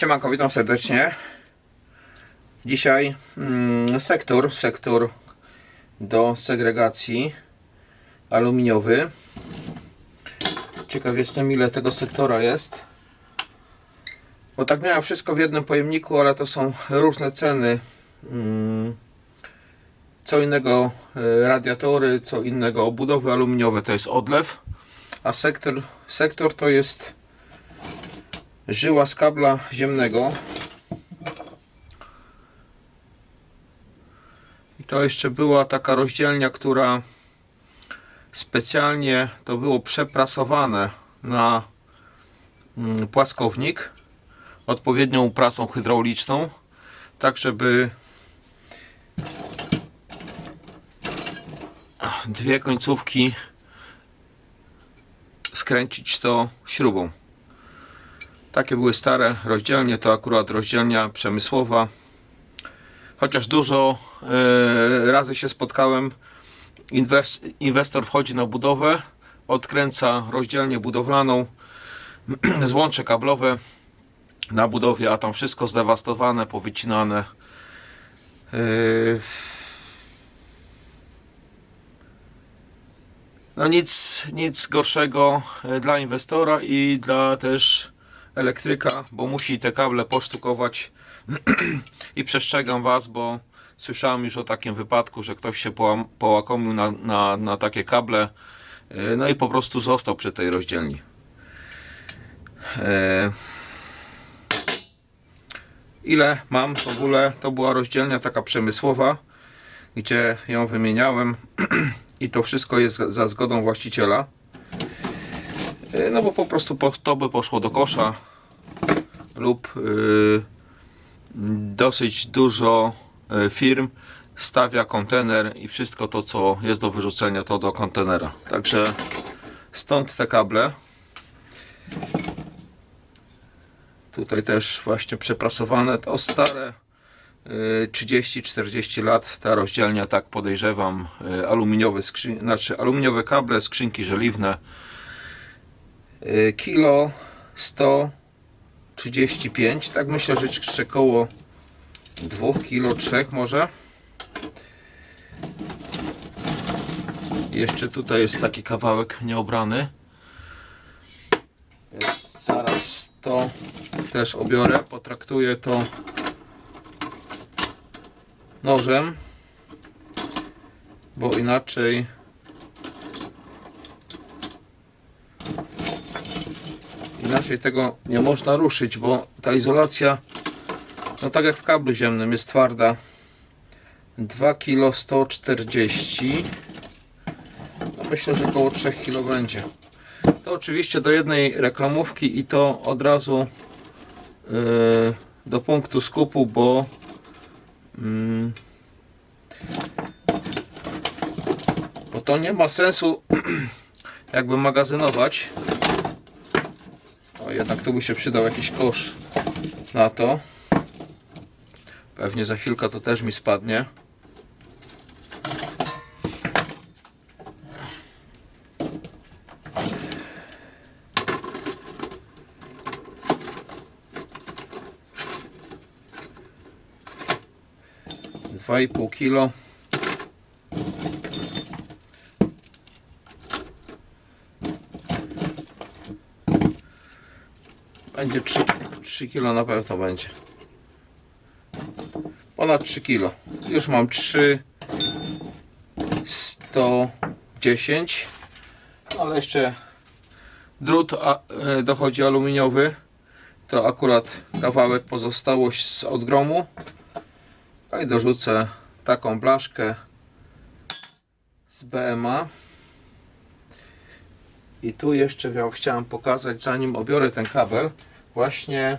Siemanko, witam serdecznie. Dzisiaj mm, sektor, sektor do segregacji aluminiowy. Ciekaw jestem ile tego sektora jest. Bo tak miałem wszystko w jednym pojemniku, ale to są różne ceny. Mm, co innego e, radiatory, co innego obudowy aluminiowe to jest odlew, a sektor, sektor to jest żyła z kabla ziemnego. I to jeszcze była taka rozdzielnia, która specjalnie to było przeprasowane na mm, płaskownik odpowiednią prasą hydrauliczną, tak żeby dwie końcówki skręcić to śrubą. Takie były stare rozdzielnie, to akurat rozdzielnia przemysłowa. Chociaż dużo e, razy się spotkałem, inwes- inwestor wchodzi na budowę, odkręca rozdzielnię budowlaną, złącze kablowe na budowie, a tam wszystko zdewastowane, powycinane. E, No nic, nic gorszego e, dla inwestora i dla też elektryka, bo musi te kable posztukować i przestrzegam Was, bo słyszałem już o takim wypadku, że ktoś się połakomił na, na, na takie kable e, no i po prostu został przy tej rozdzielni. E, Ile mam w ogóle? To była rozdzielnia taka przemysłowa, gdzie ją wymieniałem i to wszystko jest za zgodą właściciela. E, No bo po prostu to by poszło do kosza lub y, dosyć dużo y, firm stawia kontener i wszystko to co jest do wyrzucenia to do kontenera. Także stąd te kable. Tutaj też właśnie przeprasowane to stare y, 30-40 lat ta rozdzielnia, tak podejrzewam, y, aluminiowe, skrzyn- znaczy aluminiowe kable, skrzynki żeliwne. Y, Kilo 135, tak myślę, że jeszcze koło 2 kilo, 3 może. Jeszcze tutaj jest taki kawałek nieobrany. Zaraz to też obiorę, potraktuję to nożem, bo inaczej inaczej tego nie można ruszyć, bo ta izolacja no tak jak w kablu ziemnym jest twarda. 2 kg 140 no myślę, że około 3 kg będzie. To oczywiście do jednej reklamówki i to od razu yy, do punktu skupu, bo mm, bo to nie ma sensu jakby magazynować o, jednak tu by się przydał jakiś kosz na to? Pewnie za chwilkę to też mi spadnie. Dwa i pół kilo Będzie 3, 3 kilo na pewno będzie. Ponad 3 kilo. Już mam 3 110 ale jeszcze drut e, dochodzi aluminiowy to akurat kawałek pozostałość z odgromu no i dorzucę taką blaszkę z BMA i tu jeszcze chciałem pokazać, zanim obiorę ten kabel, właśnie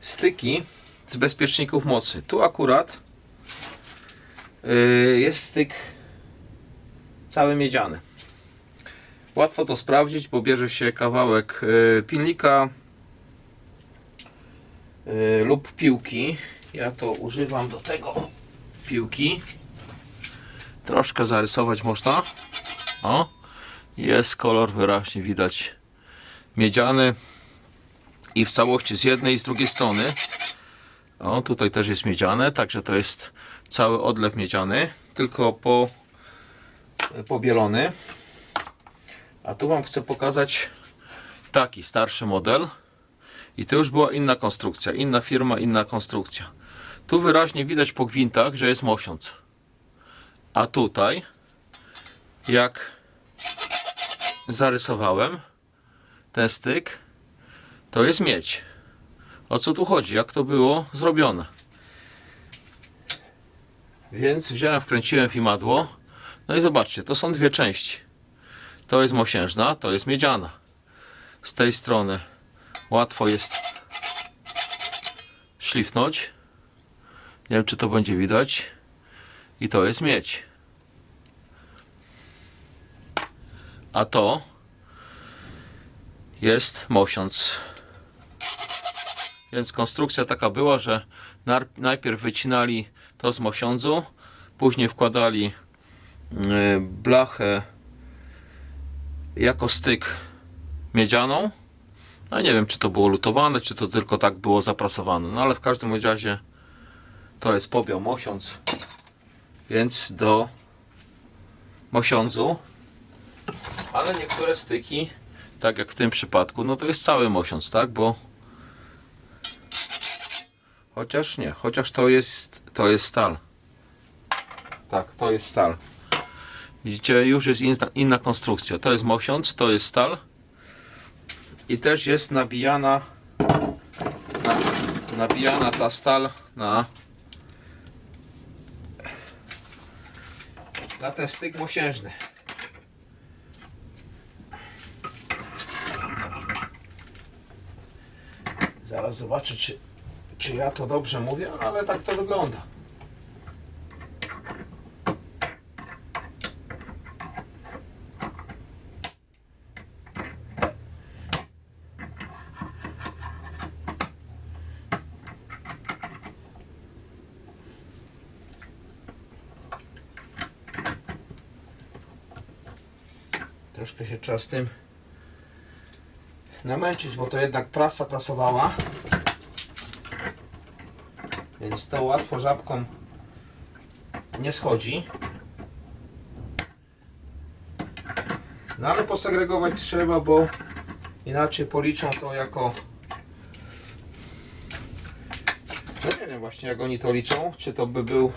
styki z bezpieczników mocy. Tu akurat yy, jest styk cały miedziany. Łatwo to sprawdzić, bo bierze się kawałek yy, pilnika yy, lub piłki. Ja to używam do tego piłki. Troszkę zarysować można. O, jest kolor wyraźnie widać miedziany. i w całości z jednej i z drugiej strony. O, tutaj też jest miedziane, także to jest cały odlew miedziany, tylko po, pobielony. A tu Wam chcę pokazać taki starszy model. I to już była inna konstrukcja, inna firma, inna konstrukcja. Tu wyraźnie widać po gwintach, że jest mosiąc. A tutaj, jak zarysowałem ten styk, to jest miedź. O co tu chodzi? Jak to było zrobione? Więc wziąłem, wkręciłem w imadło. No i zobaczcie, to są dwie części. To jest mosiężna, to jest miedziana. Z tej strony łatwo jest szlifnąć. Nie wiem, czy to będzie widać. I to jest miedź. A to jest mosiąc. Więc konstrukcja taka była, że najpierw wycinali to z mosiądzu, później wkładali y, blachę jako styk miedzianą. No nie wiem, czy to było lutowane, czy to tylko tak było zaprasowane. No ale w każdym razie to jest pobiał mosiądz. Więc do mosiądzu. Ale niektóre styki, tak jak w tym przypadku, no to jest cały mosiądz, tak? Bo chociaż nie, chociaż to jest to jest stal. Tak, to jest stal. Widzicie, już jest inna, inna konstrukcja. To jest mosiądz, to jest stal. I też jest nabijana na, nabijana ta stal na na ten styk mosiężny. Zaraz zobaczę, czy, czy ja to dobrze mówię, ale tak to wygląda. Troszkę się trzeba z tym namęczyć, bo to jednak prasa prasowała. Więc to łatwo żabką nie schodzi. No ale posegregować trzeba, bo inaczej policzą to jako no nie wiem właśnie jak oni to liczą, czy to by był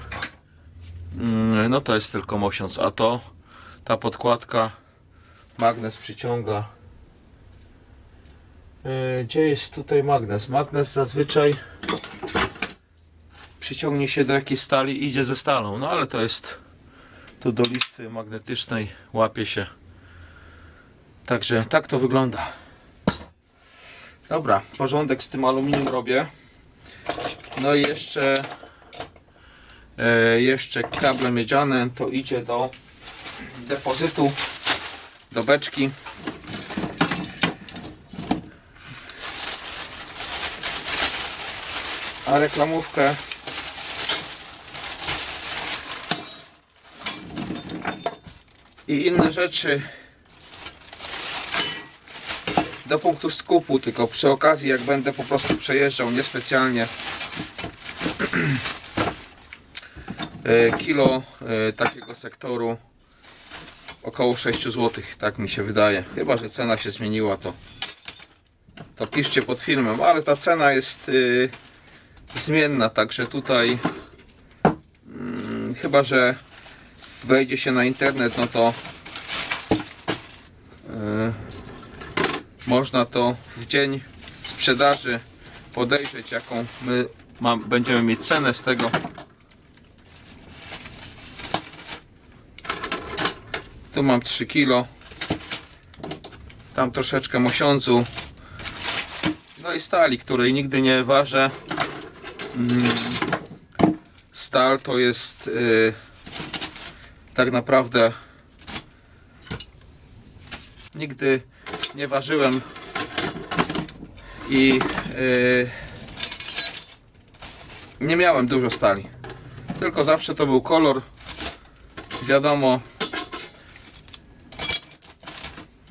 Mm, no to jest tylko mosiąc, a to ta podkładka magnes przyciąga Gdzie jest tutaj magnes? Magnes zazwyczaj przyciągnie się do jakiejś stali i idzie ze stalą. No ale to jest tu do listwy magnetycznej łapie się. Także tak to wygląda. Dobra, porządek z tym aluminium robię. No i jeszcze e, jeszcze kable miedziane to idzie do depozytu do beczki. A reklamówkę i inne rzeczy do punktu skupu, tylko przy okazji jak będę po prostu przejeżdżał niespecjalnie e, kilo e, takiego sektoru około 6 zł, tak mi się wydaje. Chyba, że cena się zmieniła, to, to piszcie pod filmem, ale ta cena jest y, zmienna, także tutaj mm, chyba, że wejdzie się na internet, no to y, można to w dzień sprzedaży podejrzeć, jaką my będziemy mieć cenę z tego. Tu mam 3 kilo. Tam troszeczkę mosiądzu. No i stali, której nigdy nie ważę. Mm, Stal to jest y, tak naprawdę nigdy nie ważyłem i y, nie miałem dużo stali. Tylko zawsze to był kolor. Wiadomo,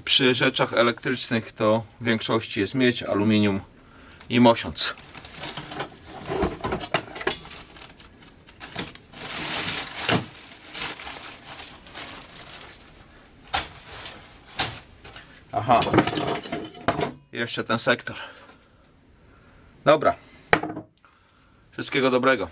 przy rzeczach elektrycznych to w większości jest miedź, aluminium i mosiąc. Aha. Jeszcze ten sektor. Dobra. Wszystkiego dobrego.